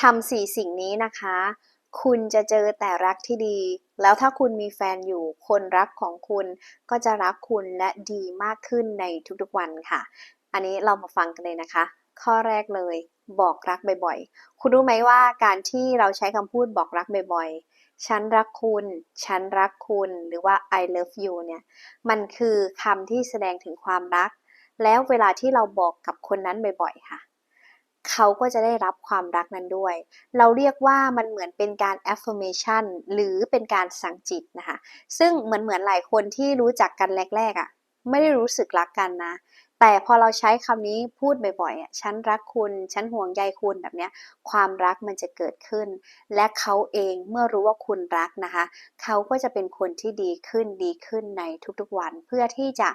ทำสี่สิ่งนี้นะคะ คุณจะเจอแต่รักที่ดี แล้วถ้าคุณมีแฟนอยู่ คนรักของคุณก็จะรักคุณและดีมากขึ้นในทุกๆวันค่ะ อันนี้เรามาฟังกันเลยนะคะ ข้อแรกเลย บอกรักบ่อยๆ คุณรู้ไหมว่าการที่เราใช้คำพูดบอกรักบ่อยๆ ฉันรักคุณ ฉันรักคุณ หรือว่า I love you เนี่ย มันคือคำที่แสดงถึงความรัก แล้วเวลาที่เราบอกกับคนนั้นบ่อยๆ ค่ะ เขาก็จะได้รับความรักนั้นด้วย เราเรียกว่ามันเหมือนเป็นการ affirmation หรือเป็นการสั่งจิตนะคะ ซึ่งเหมือนเหมือนหลายคนที่รู้จักกันแรกๆอะ่ะ ไม่ได้รู้สึกรักกันนะ แต่พอเราใช้คำนี้พูดบ่อยๆอะ ฉันรักคุณ ฉันห่วงใยคุณแบบเนี้ย ความรักมันจะเกิดขึ้น และเขาเองเมื่อรู้ว่าคุณรักนะคะ เขาก็จะเป็นคนที่ดีขึ้นดีขึ้นในทุกๆวัน เพื่อที่จะ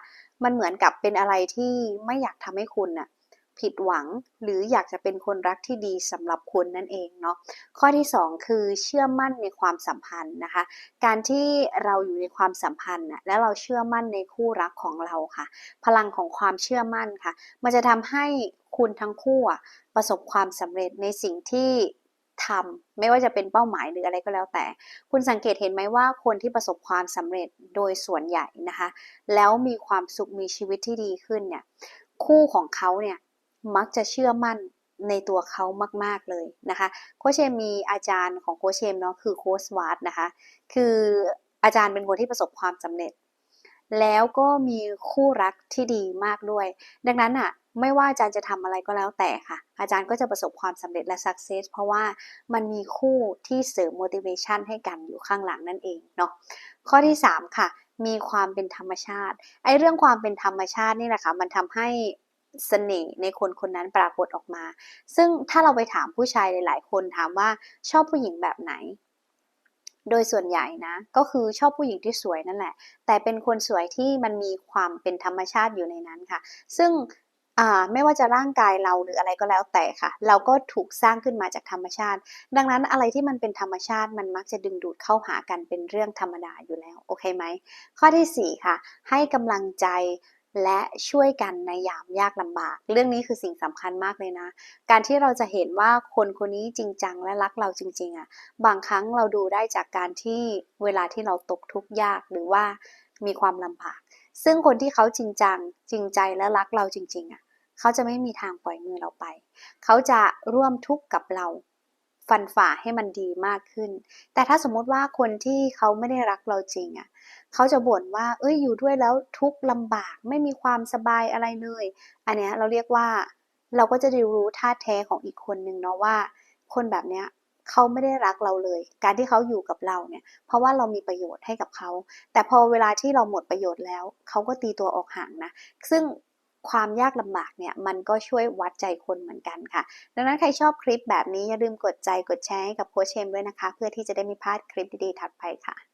มันเหมือนกับเป็นอะไรที่ไม่อยากทำให้คุณน่ะ ผิดหวัง หรืออยากจะเป็นคนรักที่ดีสำหรับคุณนั่นเองเนาะข้อที่ 2 คือเชื่อมั่นในความสัมพันธ์นะคะ การที่เราอยู่ในความสัมพันธ์นะและเราเชื่อมั่นในคู่รักของเราค่ะ พลังของความเชื่อมั่นค่ะ มันจะทำให้คุณทั้งคู่ประสบความสำเร็จในสิ่งที่ทำไม่ว่าจะเป็นเป้าหมายหรืออะไรก็แล้วแต่ คุณสังเกตเห็นไหมว่าคนที่ประสบความสำเร็จโดยส่วนใหญ่นะคะ แล้วมีความสุขมีชีวิตที่ดีขึ้นเนี่ยคู่ของเขาเนี่ย มักจะเชื่อมั่นในตัวเขามาก ๆ เลยนะคะโคชเชมมีอาจารย์ของโคชเชมเนาะคือโคชวาร์ดนะคะคืออาจารย์เป็นคนที่ประสบความสำเร็จ แล้วก็มีคู่รักที่ดีมากด้วย ดังนั้นอะไม่ว่าอาจารย์จะทำอะไรก็แล้วแต่ค่ะ อาจารย์ก็จะประสบความสำเร็จและ success เพราะว่ามันมีคู่ที่เสริม motivation ให้กันอยู่ข้างหลังนั่นเองเนาะข้อที่ 3 ค่ะ มีความเป็นธรรมชาติไอ้เรื่องความเป็นธรรมชาตินี่แหละค่ะมันทำให้ เสน่ห์ในคนคนนั้นปรากฏออกมา ซึ่งถ้าเราไปถามผู้ชายหลาย ๆ คนถามว่าชอบผู้หญิงแบบไหน โดยส่วนใหญ่นะ ก็คือชอบผู้หญิงที่สวยนั่นแหละ แต่เป็นคนสวยที่มันมีความเป็นธรรมชาติอยู่ในนั้นค่ะ ซึ่งไม่ว่าจะร่างกายเราหรืออะไรก็แล้วแต่ค่ะ เราก็ถูกสร้างขึ้นมาจากธรรมชาติ ดังนั้นอะไรที่มันเป็นธรรมชาติมันมักจะดึงดูดเข้าหากันเป็นเรื่องธรรมดาอยู่แล้ว โอเคไหม ข้อที่ 4 ค่ะ ให้กำลังใจ และช่วยกันในยามยากลำบาก เรื่องนี้คือสิ่งสำคัญมากเลยนะ การที่เราจะเห็นว่าคนคนนี้จริงจังและรักเราจริงๆอะ่ะ บางครั้งเราดูได้จากการที่เวลาที่เราตกทุกข์ยากหรือว่ามีความลำบาก ซึ่งคนที่เขาจริงจังจริงใจและรักเราจริงๆอะ่ะ เขาจะไม่มีทางปล่อยมือเราไป เขาจะร่วมทุกข์กับเรา ฟันฝ่าให้มันดีมากขึ้น แต่ถ้าสมมติว่าคนที่เขาไม่ได้รักเราจริงอะ่ะเขาจะบ่นว่า เอ้ยอยู่ด้วยแล้วทุกข์ลำบากไม่มีความสบายอะไรเลย อันเนี้ยเราเรียกว่าเราก็จะได้รู้ท่าแท้ของอีกคนนึงเนาะว่า คนแบบเนี้ยเขาไม่ได้รักเราเลย การที่เขาอยู่กับเราเนี่ย เพราะว่าเรามีประโยชน์ให้กับเขา แต่พอเวลาที่เราหมดประโยชน์แล้ว เขาก็ตีตัวออกห่างนะ ซึ่ง ความยากลำบากเนี่ยมันก็ช่วยวัดใจคนเหมือนกันค่ะ ดังนั้นใครชอบคลิปแบบนี้อย่าลืมกดใจกดแชร์ให้กับโค้ชเชมด้วยนะคะ เพื่อที่จะได้ไม่พลาดคลิปดีๆถัดไปค่ะ